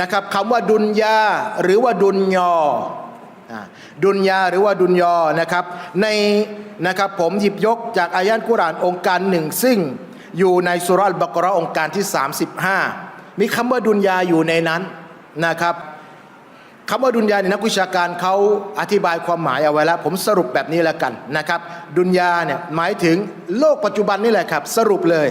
นะครับคำว่าดุนยาหรือว่าดุนยอดุนยาหรือว่าดุนยอนะครับ ในนะครับผมหยิบยกจากอายะห์กุรานองค์การหนึ่งซึ่งอยู่ในสุรัลบกราะองค์การที่ 35 มีคำว่าดุนยาอยู่ในนั้นนะครับคำว่าดุนยาในยนักวิชาการเขาอธิบายความหมายเอาไว้แล้ว ผมสรุปแบบนี้แล้วกันนะครับ ดุนยาเนี่ยหมายถึงโลกปัจจุบันนี่แหละครับ สรุปเลย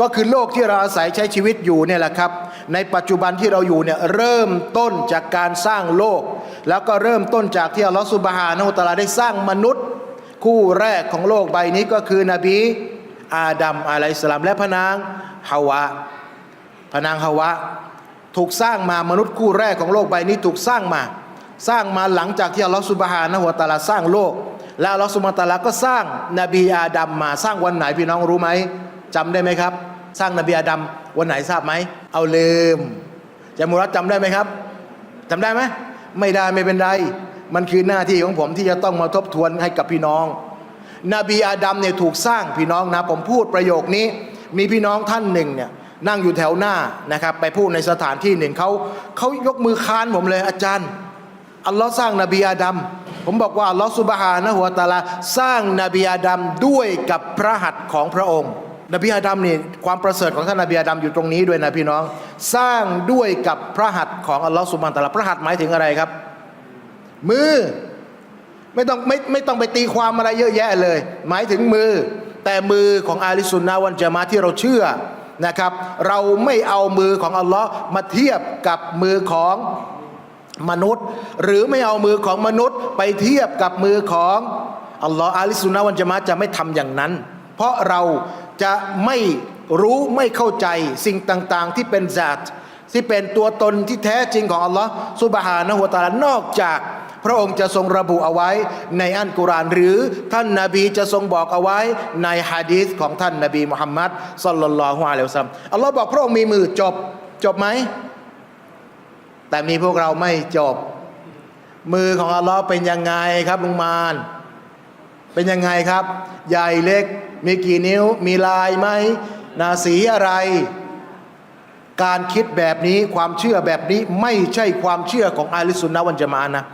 ก็คือโลกที่เราอาศัยใช้ชีวิตอยู่เนี่ยแหละครับ ในปัจจุบันที่เราอยู่เนี่ยเริ่มต้นจากการสร้างโลก แล้วก็เริ่มต้นจากที่อัลลอฮฺสุบฮานะฮูวะตะลาได้สร้างมนุษย์ คู่แรกของโลกใบนี้ก็คือนบีอาดัมอะลัยสลามและพนางฮาวะพนางฮาวะ ถูกสร้างมามนุษย์คู่แรกของโลกใบนี้ถูกสร้างมา สร้างมาหลังจากที่อัลลอฮฺสุบฮานะฮูวตะอาลาสร้างโลก แล้วอัลลอฮฺสุบฮานะฮูวะตะอาลาก็สร้างนบีอาดัมมาสร้างวันไหนพี่น้องรู้ไหม จำได้ไหมครับ สร้างนบีอาดัมวันไหนทราบไหม เอาลืมจะมุรัตจำได้ไหมครับจำได้ไหมไม่ได้ไม่เป็นไร มันคือหน้าที่ของผมที่จะต้องมาทบทวนให้กับพี่น้อง นบีอาดัมเนี่ยถูกสร้างพี่น้องนะ ผมพูดประโยคนี้ มีพี่น้องท่านหนึ่งเนี่ยนั่งอยู่แถวหน้านะครับไปพูดในสถานที่หนึ่งเขาเขายกมือค้านผมเลยอาจารย์อัลลอฮ์สร้างนบีอาดัมผมบอกว่าอัลลอฮ์สุบฮานะฮุวตาลาสร้างนบีอาดัมด้วยกับพระหัตถ์ของพระองค์ นบีอาดัมนี่ความประเสริฐของท่านนบีอาดัมอยู่ตรงนี้ด้วยนะพี่น้อง สร้างด้วยกับพระหัตถ์ของอัลลอฮ์สุบฮานตะลาพระหัตถ์หมายถึงอะไรครับ มือไม่ต้องไม่ไม่ต้องไปตีความอะไรเยอะแยะเลย หมายถึงมือ แต่มือของอาลิสุนนะวันจะมาที่เราเชื่อนะครับ เราไม่เอามือของอัลลอฮ์มาเทียบกับมือของมนุษย์ หรือไม่เอามือของมนุษย์ ไปเทียบกับมือของอัลลอฮ์อาลิสุนนะวันจะมาจะไม่ทำอย่างนั้น เพราะเราจะไม่รู้ไม่เข้าใจสิ่งต่างๆ ที่เป็นจัตที่เป็นตัวตนที่แท้จริงของอัลลอฮ์สุบฮานะฮูวะตะอาลานอกจากพระองค์จะทรงระบุเอาไว้ในอัลกุรอาน หรือท่านนาบีจะทรงบอกเอาไว้ในฮะดีษของท่านนาบีมุฮัมมัดสัลลัลลอฮุอะลัยฮิวะซัลลัมอัลลอฮ์บอกพระองค์มีมือจบจบไหม แต่มีพวกเราไม่จบ มือของอัลลอฮ์เป็นยังไงครับลุงมาน เป็นยังไงครับ ใหญ่เล็กมีกี่นิ้ว มีลายไหมนาสีอะไร การคิดแบบนี้ความเชื่อแบบนี้ไม่ใช่ความเชื่อของอาลิสุนนะวันจะมานะ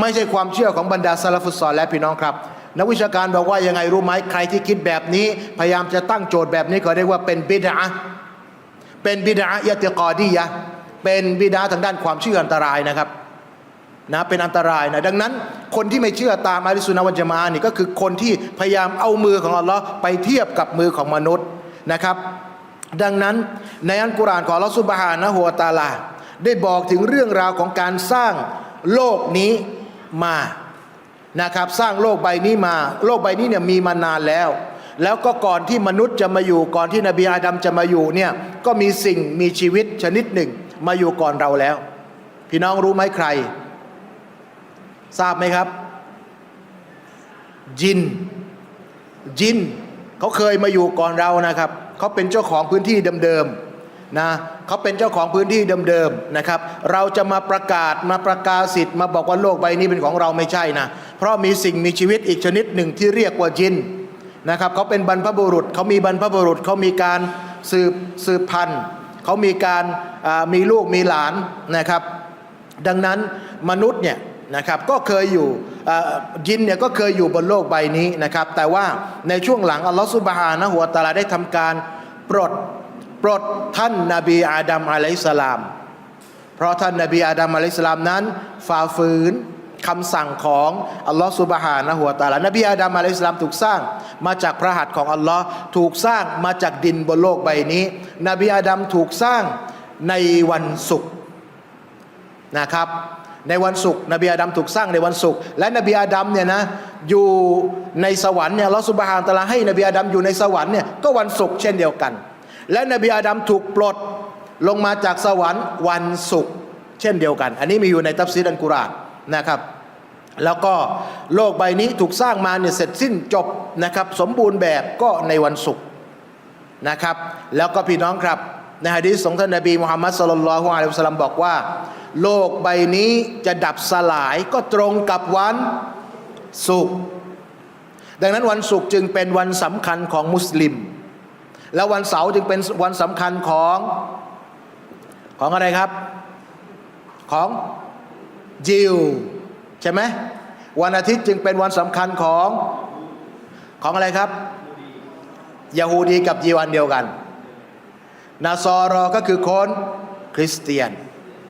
ไม่ใช่ความเชื่อของบรรดาซาลฟุตซอลและพี่น้องครับนักวิชาการบอกว่ายังไงรู้ไหมใครที่คิดแบบนี้ พยายามจะตั้งโจทย์แบบนี้ก็เรียกว่าเป็นบิดาเป็นบิดายะติกอดียะเป็นบิดาทางด้านความเชื่ออันตรายนะครับ นะเป็นอันตรายนะดังนั้นคนที่ไม่เชื่อตามอาลิสุนนะวันจมานี่ก็คือคนที่พยายามเอามือของอัลลอฮ์ไปเทียบกับมือของมนุษย์นะครับ ดังนั้นในอัลกุรอานของอัลลอฮ์ซุบฮานะฮูวตาลา ได้บอกถึงเรื่องราวของการสร้างโลกนี้มานะครับสร้างโลกใบนี้มา โลกใบนี้เนี่ยมีมานานแล้ว แล้วก็ก่อนที่มนุษย์จะมาอยู่ก่อนที่นบีอาดัมจะมาอยู่เนี่ยก็มีสิ่งมีชีวิตชนิดหนึ่งมาอยู่ก่อนเราแล้ว พี่น้องรู้ไหมใคร ทราบไหมครับจินจิน เขาเคยมาอยู่ก่อนเรานะครับ เขาเป็นเจ้าของพื้นที่เดิมๆนะเขาเป็นเจ้าของพื้นที่เดิมๆนะครับ เราจะมาประกาศมาประกาศสิทธิ์มาบอกว่าโลกใบนี้เป็นของเราไม่ใช่นะเพราะมีสิ่งมีชีวิตอีกชนิดหนึ่งที่เรียกว่าจินนะครับเขาเป็นบรรพบุรุษเขามีบรรพบุรุษเขามีการสืบสืบพันธุ์เขามีการมีลูกมีหลานนะครับ ดังนั้นมนุษย์เนี่ย นะครับก็เคยอยู่ยินเนี่ยก็เคยอยู่บนโลกใบนี้นะครับ แต่ว่าในช่วงหลังอัลลอฮฺสุบฮานะฮุวตาลาได้ทำการปลดปลดท่านนาบีอาดัมอะลัยสสลาม เพราะท่านนาบีอาดัมอะลัยสสลามนั้นฝ่าฝืนคำสั่งของอัลลอฮฺสุบฮานะฮุวตาลานบีอาดัมอะลัยฮิสสลามถูกสร้าง มาจากพระหัตถ์ของอัลลอฮ์ถูกสร้างมาจากดินบนโลกใบนี้ นบีอาดัมถูกสร้างในวันศุกร์นะครับ ในวันศุกร์นบีอาดัมถูกสร้างในวันศุกร์และนบีอาดัมเนี่ยนะอยู่ในสวรรค์เนี่ยลอสุบฮานตะลาให้นบีอาดัมอยู่ในสวรรค์เนี่ยก็วันศุกร์เช่นเดียวกัน และนบีอาดัมถูกปลดลงมาจากสวรรค์วันศุกร์เช่นเดียวกัน อันนี้มีอยู่ในตัฟซีรอันกุรานนะครับแล้วก็โลกใบนี้ถูกสร้างมาเนี่ยเสร็จสิ้นจบนะครับสมบูรณ์แบบก็ในวันศุกร์นะครับ แล้วก็พี่น้องครับ ในฮะดีษของท่านนบีมุฮัมมัดสลลัลลอฮุอะลัยฮิวสลัมบอกว่า โลกใบนี้จะดับสลายก็ตรงกับวันศุกร์ดังนั้นวันศุกร์จึงเป็นวันสำคัญของมุสลิม แล้ววันเสาร์จึงเป็นวันสำคัญของของอะไรครับ ของยิวใช่ไหมวันอาทิตย์จึงเป็นวันสำคัญของของอะไรครับยาฮูดีกับยิวอันเดียวกัน นาซอรอก็คือคนคริสเตียน